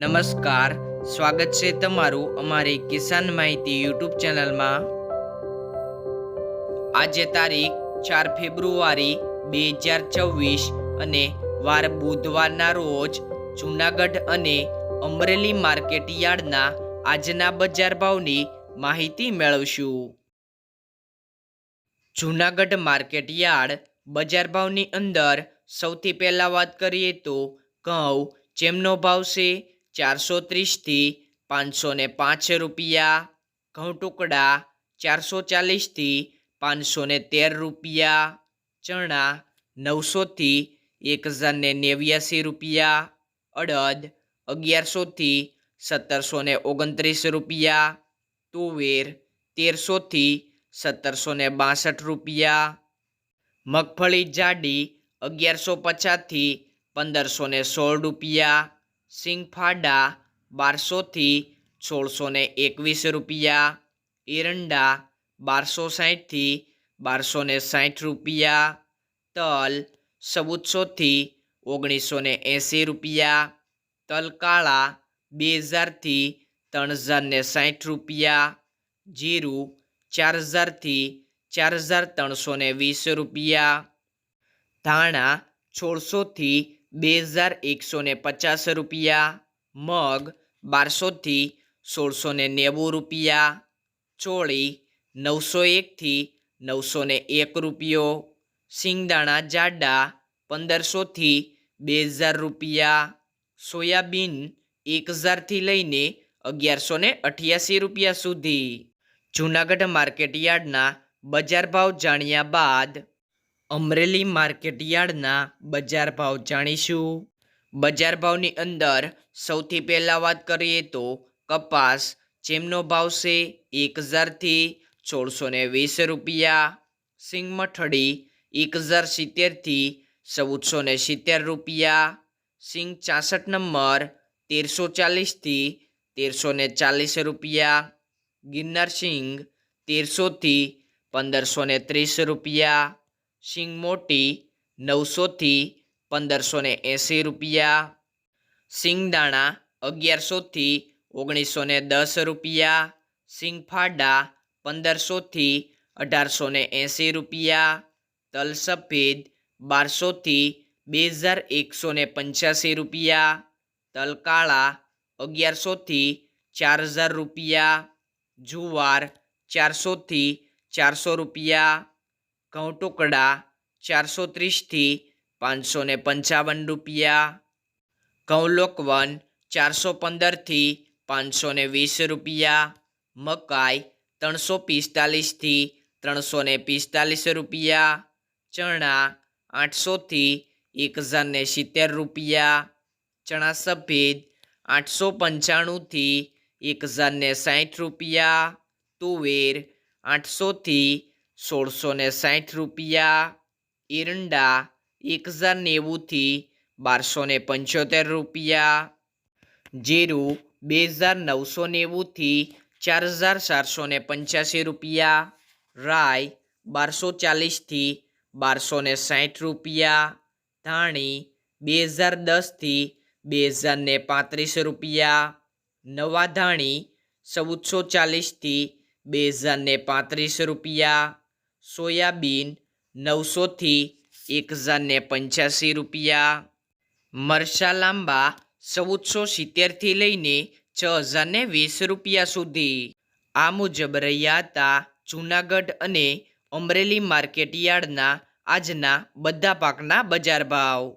નમસ્કાર. સ્વાગત છે તમારું અમારી કિસાન માહિતી યુટ્યુબ ચેનલમાં. આજે તારીખ ચાર ફેબ્રુઆરી બે હજાર ચોવીસ અને વાર બુધવારના રોજ જૂનાગઢ અને અમરેલી માર્કેટ યાર્ડના આજના બજાર ભાવની માહિતી મેળવશું. જૂનાગઢ માર્કેટ યાર્ડ બજાર ભાવની અંદર સૌથી પહેલાં વાત કરીએ તો ઘઉં, જેમનો ભાવ છે ચારસો ત્રીસથી પાંચસો ને પાંચ રૂપિયા. ઘઉં ટુકડા ચારસો ચાલીસથી પાંચસો ને તેર રૂપિયા. ચણા નવસોથી એક હજાર ને નેવ્યાસી રૂપિયા. અડદ અગિયારસોથી સત્તરસો ને ઓગણત્રીસ રૂપિયા. તુવેર તેરસોથી સત્તરસો ને બાસઠ રૂપિયા. મગફળી જાડી અગિયારસો પચાસથી પંદરસો ને સોળ રૂપિયા. સિંગફાડા બારસોથી સોળસો ને એકવીસ રૂપિયા, એરંડા બારસો સાઠથી બારસો ને સાઠ રૂપિયા, તલ ચૌદસોથી ઓગણીસો ને એંસી રૂપિયા, તલકાળા બે હજારથી ત્રણ હજાર ને સાઠ રૂપિયા, જીરું ચાર હજારથી ચાર હજાર ત્રણસો ને વીસ રૂપિયા, ધાણા સોળસોથી બે હજાર એકસો ને પચાસ રૂપિયા, મગ બારસોથી સોળસો ને નેવું રૂપિયા, ચોળી નવસો એકથી નવસો ને એક રૂપિયો, સિંગદાણા જાડા પંદરસોથી બે હજાર રૂપિયા, સોયાબીન એક હજારથી લઈને અગિયારસો ને અઠ્યાસી રૂપિયા સુધી. જૂનાગઢ માર્કેટ યાર્ડના બજાર ભાવ જાણ્યા બાદ અમરેલી માર્કેટ યાર્ડના બજાર ભાવ જાણીશું. બજાર ભાવની અંદર સૌથી પહેલાં વાત કરીએ તો કપાસ જેમનો ભાવ છે એક હજારથી સોળસો ને વીસ રૂપિયા. સિંગ મઠડી એક હજાર સિત્તેરથી ચૌદસો ને સિત્તેર રૂપિયા. સિંગ ચાસઠ નંબર તેરસો ચાલીસથી તેરસો ને ચાલીસ રૂપિયા. ગિરનાર સિંગ તેરસોથી પંદરસો ને ત્રીસ રૂપિયા. સિંગ મોટી નવસોથી પંદરસો ને એંસી રૂપિયા. સિંગદાણા અગિયારસોથી ઓગણીસો ને દસ રૂપિયા. સિંગફાડા પંદરસોથી અઢારસો ને એંસી રૂપિયા. તલ સફેદ બારસોથી બે હજાર એકસો ને પંચ્યાસી રૂપિયા. તલ કાળા અગિયારસોથી ચાર હજાર રૂપિયા. જુવાર ચારસોથી ચારસો રૂપિયા. ઘઉં ટુકડા ચારસો ત્રીસથી પાંચસો ને પંચાવન રૂપિયા. ઘઉં લોકવન ચારસો પંદરથી પાંચસો ને વીસ રૂપિયા. મકાઈ ત્રણસો પિસ્તાલીસથી ત્રણસો ને પિસ્તાલીસ રૂપિયા. ચણા આઠસોથી એક હજાર ને સિત્તેર રૂપિયા. ચણા સફેદ આઠસો પંચાણુંથી એક હજાર ને સાઠ રૂપિયા. તુવેર આઠસોથી સોળસો ને સાઠ રૂપિયા એરંડા એક હજાર નેવુંથી બારસો ને પંચોતેર રૂપિયા, જીરું બે હજાર નવસો નેવુંથી ચાર હજાર ચારસો ને પંચ્યાસી રૂપિયા રાય બારસો ચાલીસથી બારસો ને સાઠ રૂપિયા, ધાણી બે હજાર દસથી બે હજાર ને પાંત્રીસ રૂપિયા, નવા ધાણી ચૌદસો ચાલીસથી બે હજાર ને પાંત્રીસ રૂપિયા સોયાબીન નવસોથી એક હજારને પંચ્યાસી રૂપિયા. મરચા લાંબા ચૌદસો સિત્તેરથી લઈને છ હજારને વીસ રૂપિયા સુધી. આ મુજબ રહ્યા હતા જૂનાગઢ અને અમરેલી માર્કેટ યાર્ડના આજના બધા પાકના બજાર ભાવ.